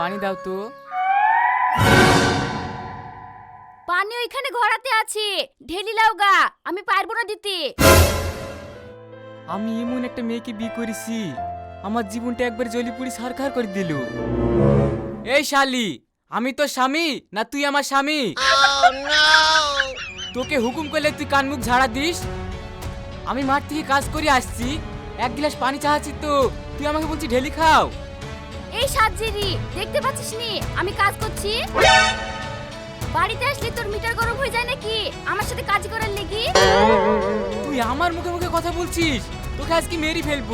পানি দাও তো। পানি ওইখানে ঘোরাতে আছে। ঢেলি লাও গা আমি পারব না দিতে। আমি এমন একটা মেয়েকে বিয়ে করেছি আমার জীবনটা একবার জলিপুরি সরকার করে দিল। এই শালি আমি তো স্বামী না তুই আমার স্বামী? তোকে হুকুম করলে তুই কান মুখ ঝাড়া দিস? আমি মাঠ থেকে কাজ করে আসছি এক গ্লাস পানি চাহাচ্ছি তো তুই আমাকে বলছি ঢেলি খাও। এই সাজেরি দেখতে পাচ্ছিস নি আমি কাজ করছি। বাড়িতে আসলে তোর মিটার গরম হয়ে যায় নাকি? আমার সাথে কাজ করার লেগি? তুই আমার মুখে মুখে কথা বলছিস? তোকে আজকে মেরি ফেলব।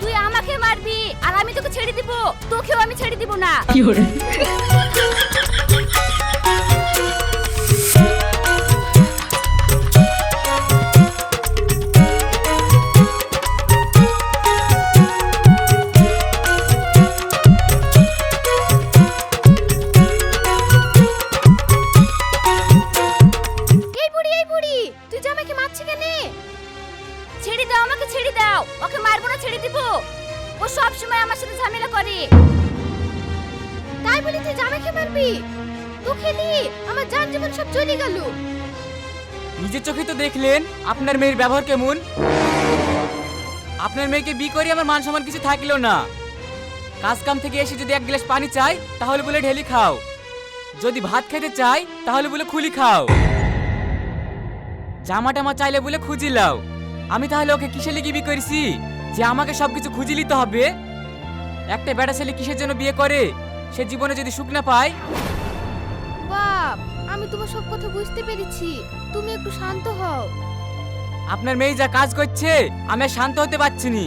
তুই আমাকে মারবি আর আমি তোকে ছেড়ে দিব। তোকেও আমি ছেড়ে দিব না। এই ও সব সময় আমার সাথে ঝামেলা করে। তাই বলি তুই জামাইকে মারবি? তো খেলি আমার জান জীবন সব চলে গেল। নিজের চোখে তো দেখলেন আপনার মেয়ের ব্যবহার কেমন? আপনার মেয়েকে বিয়ে করে আমার মান সম্মান কিছু থাকল না। কাজ কাম থেকে এসে যদি এক গ্লাস পানি চাই, তাহলে বলে ঢেলি খাও। যদি ভাত খেতে চাই, তাহলে বলে খুলি খাও। জামা টামা চাইলে বলে খুঁজি লাও আমি তাহলে ওকে কিসে লিখে বিয়ে করেছি? যে আমাকে সবকিছু খুঁজি নিতে হবে? একটা বেটা ছেলে কিসের জন্য বিয়ে করে? সে জীবনে যদি সুখ না পায়? বাপ আমি তোমার সব কথা বুঝতে পেরেছি। তুমি একটু শান্ত হও। আপনার মেয়ে যা কাজ করছে আমি আর শান্ত হতে পারছি নি।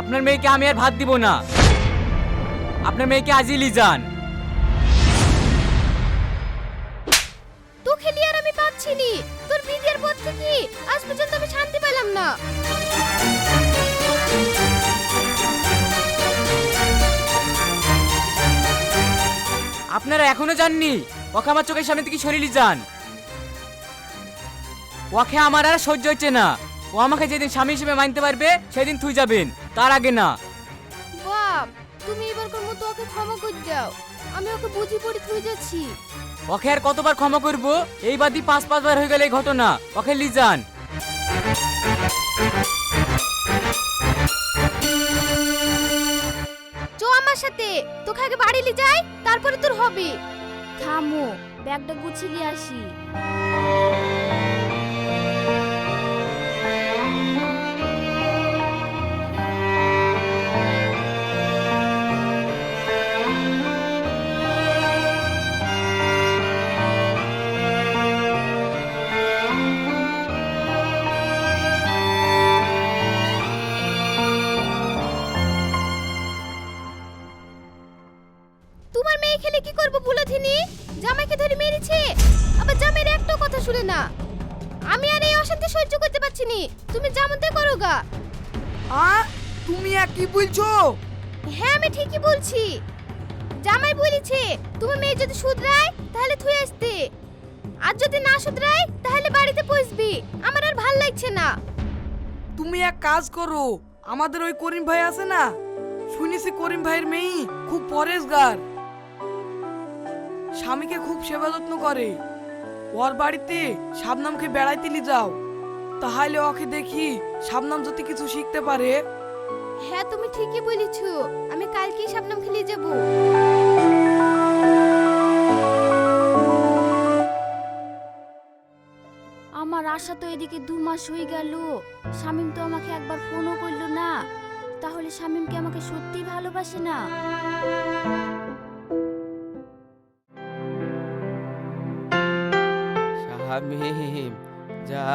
আপনার মেয়েকে আমি আর ভাত দিব না। আপনার মেয়েকে আজই লি যান। তো খেলি আর আমি পাচ্ছি নি। আপনারা এখনও যাননি? ওকে আমার চোখের সামনে থেকে সরিয়ে যান। ওকে আমার আর সহ্য হচ্ছে না। ও আমাকে যেদিন স্বামী হিসেবে মানতে পারবে সেদিন তুই যাবেন। তার আগে না। বাপ তুমি এবারকার মতো ওকে ক্ষমা করে দাও। আমি ওকে বুঝি পড়ে থুই যাচ্ছি। ওকে আর কতবার ক্ষমা করব? এই বাদি পাঁচ পাঁচবার হয়ে গেল এই ঘটনা। ওকে লি সাথে তোকে আগে বাড়ি নিয়ে যাই তারপরে তোর হবে। থামো ব্যাগটা গুছিয়ে নিয়ে আসি। জামাইকে ধরে মেরেছে। আবার জামাইয়ের একটাও কথা শুনে না। আমি আর এই অশান্তি সহ্য করতে পারছি নি। তুমি যেমনতে করো গা। আ তুমি আর কি বলছো? হ্যাঁ আমি ঠিকই বলছি। জামাই বলেছে তোমার মেয়ে যদি শুধরায় তাহলে থুই আসতে। আর যদি না শুধরায় তাহলে বাড়িতে পৌঁছবি। আমার আর ভালো লাগছে না। তুমি এক কাজ করো। আমাদের ওই করিম ভাই আছে না? শুনেছি করিম ভাইয়ের মেয়ে খুব পরেশগার। স্বামীকে খুব সেবা যত্ন করে। ওর বাড়িতে শাবনামকে বেড়াইতে নিয়ে যাও। তাহলে ওকে দেখি শাবনাম যদি কিছু শিখতে পারে। হ্যাঁ তুমি ঠিকই বলেছ। আমি কালকেই শাবনাম খেলে যাব। আমার আশা তো এদিকে দু মাস হয়ে গেল। শামিম তো আমাকে একবার ফোনও করল না। তাহলে শামিম কি আমাকে সত্যি ভালোবাসে না? শামিম যা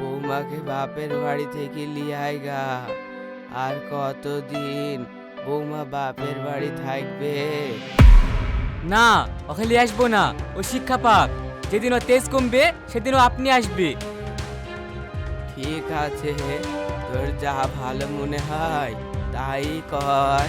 বৌমাকে বাপের বাড়ি থেকে লিয়ে গা। আর কতদিন বৌমা বাপের বাড়ি থাকবে? না ওকে নিয়ে আসব না। ও শিক্ষা পাক। যেদিন ও তেজ কমবে সেদিনও আপনি আসবে। ঠিক আছে তোর যা ভালো মনে হয় তাই কর।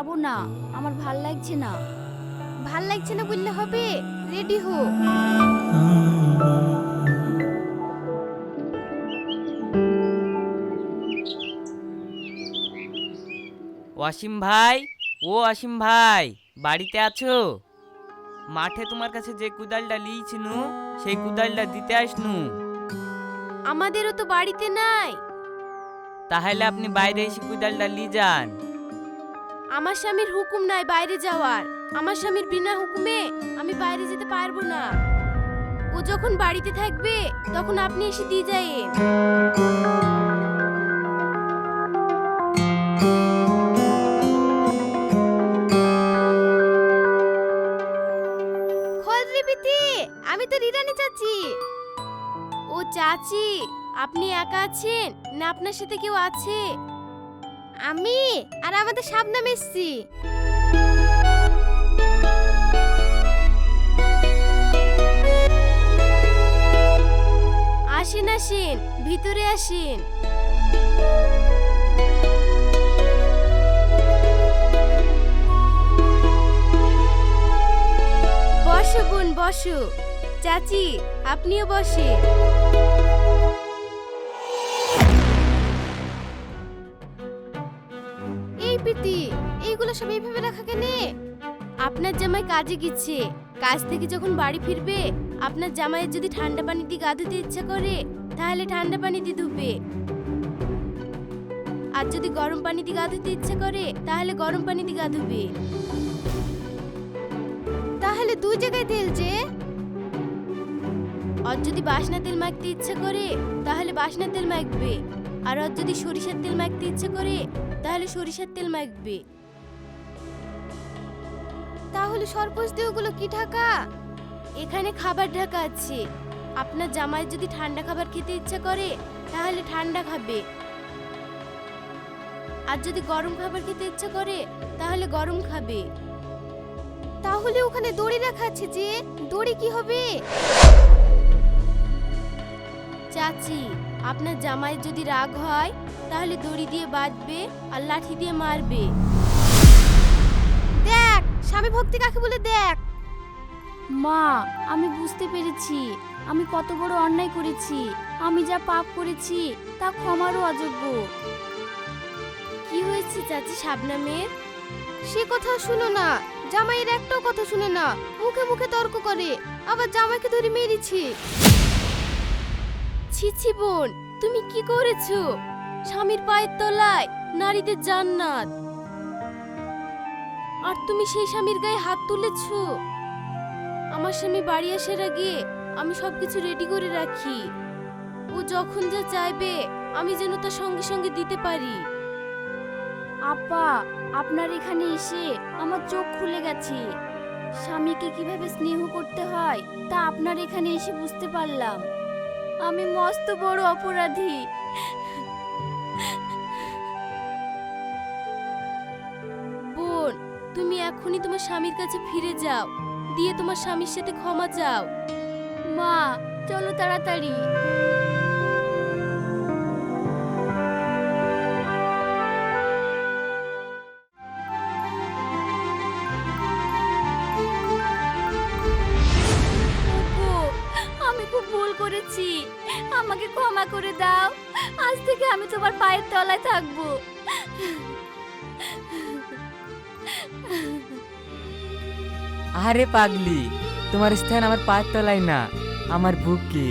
যাব না। আমার ভালো লাগছে না। ভালো লাগছে না বললে হবে? রেডি হো অসীম ভাই ও অসীম ভাই বাড়িতে আছো? মাঠে তোমার কাছে যে কুদালটা লিয়েছিনু সেই কুদালটা দিতে আসনু আমাদেরও তো বাড়িতে নাই। তাহলে আপনি বাইরে এসে কুদালটা নিয়ে যান। আমার স্বামীর হুকুম নাই বাইরে যাওয়ার। আমার স্বামীর বিনা হুকুমে আমি বাইরে যেতে পারব না। ও যখন বাড়িতে থাকবে, তখন আপনি এসে দিয়ে যায়েন আমি তো রিরানি চাচি। ও চাচি, আপনি একা আছেন না আপনার সাথে কেউ আছে? আমি আর আমাদের সাবনাম এসছি আসেন আসেন, ভিতরে আসেন। বসো বোন, বসো। চাচি, আপনিও বসেন। রাখা কেনে? আপনার জামাই কাজে গেছে। কাজ থেকে যখন বাড়ি ফিরবে, আপনার জামাইয়ের যদি ঠান্ডা পানি দিয়ে গা ধুতে ইচ্ছা করে, তাহলে ঠান্ডা পানি দিয়ে ধুবে। আর যদি গরম পানি দিয়ে গা ধুতে ইচ্ছা করে, তাহলে গরম পানি দিয়ে গা ধুবে। তাহলে দুই জায়গায় তেল যে? আর যদি বাসনা তেল মাখতে ইচ্ছা করে, তাহলে বাসনা তেল মাখবে। আর ওর যদি সরিষার তেল মাখতে ইচ্ছে করে, তাহলে সরিষার তেল মাখবে। তাহলে সরপোষ দিয়ে ওগুলো কি ঢাকা? এখানে খাবার ঢাকা আছে। আপনার জামাই যদি ঠান্ডা খাবার খেতে ইচ্ছা করে, তাহলে ঠান্ডা খাবে। আর যদি গরম খাবার খেতে ইচ্ছা করে, তাহলে গরম খাবে। তাহলে ওখানে দড়ি রাখা আছে যে, দড়ি কি হবে? চাচি, আপনার জামাই যদি রাগ হয়, তাহলে দড়ি দিয়ে বাঁধবে আর লাঠি দিয়ে মারবে। স্বামী ভক্তি কাকে বলে দেখ? মা আমি বুঝতে পেরেছি। আমি কত বড় অন্যায় করেছি। আমি যা পাপ করেছি তা ক্ষমারও অযোগ্য। কি হয়েছে চাচি শাবনামের সে কথা শুনো না। জামাইয়ের একটাও কথা শুনে না। মুখে মুখে তর্ক করে। আবার জামাইকে ধরে মেরেছি। ছি ছি বোন তুমি কি করেছ? স্বামীর পায়ের তলায় নারীদের জান্নাত। আর তুমি সেই স্বামীর গায়ে হাত তুলেছো? আমার স্বামী বাড়ি আসার আগে আমি সবকিছু রেডি করে রাখি। ও যখন যা চাইবে, আমি যেন তার সঙ্গে সঙ্গে দিতে পারি। আপা, আপনার এখানে এসে আমার চোখ খুলে গেছে। স্বামীকে কীভাবে স্নেহ করতে হয়, তা আপনার এখানে এসে বুঝতে পারলাম। আমি মস্ত বড় অপরাধী। তুমি এখনই তোমার স্বামীর কাছে ফিরে যাও। দিয়ে তোমার স্বামীর সাথে ক্ষমা চাও। মা, চলো তাড়াতাড়ি। আমি খুব ভুল করেছি। আমাকে ক্ষমা করে দাও। আজ থেকে আমি তোমার পায়ের তলায় থাকব। আরে পাগলি তোমার স্থান আমার পায়ের তলায় না আমার বুকে।